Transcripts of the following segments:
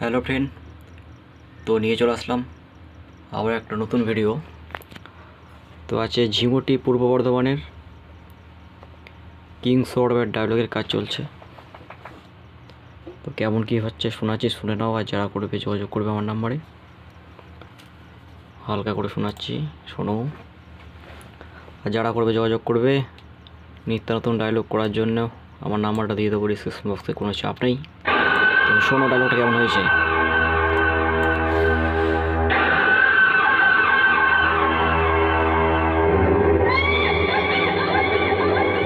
Hello friend. তো নিয়ে চলে আসলাম আবার একটা নতুন ভিডিও। তো আছে ঝিমুটি পূর্ব বর্ধমানের কিং সৌরভের ডায়লগের কাজ চলছে। তো কেমন কী হচ্ছে শোনাচ্ছি, শুনে নাও আর যারা করবে যোগাযোগ করবে আমার নাম্বারে। হালকা করে শোনাচ্ছি, শোনো। আর যারা করবে যোগাযোগ করবে, নিত্য নতুন ডায়লগ করার জন্য আমার নাম্বারটা দিয়ে দেবো ডিসক্রিপশন বক্সে কোনো চাপ নেই। শোনো ডায়লগটা কেমন হয়েছে?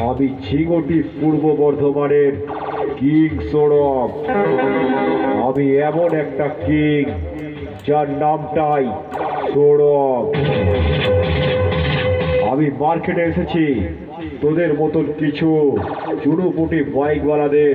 আমি ঝিঙটি পূর্ব বর্ধমানের কিং সৌরভ। আমি এমন একটা কিং যার নামটাই সৌরভ। আমি মার্কেটে এসেছি। তোদের মতন কিছু চুরুপুটি বাইকওয়ালাদের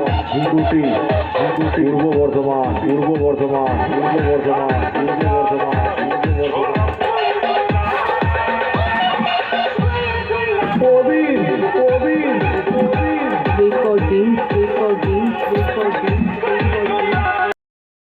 পূর্ব পূর্ব বর্ধমান পূর্ব বর্ধমান পূর্ব বর্ধমান পূর্ব বর্ধমান।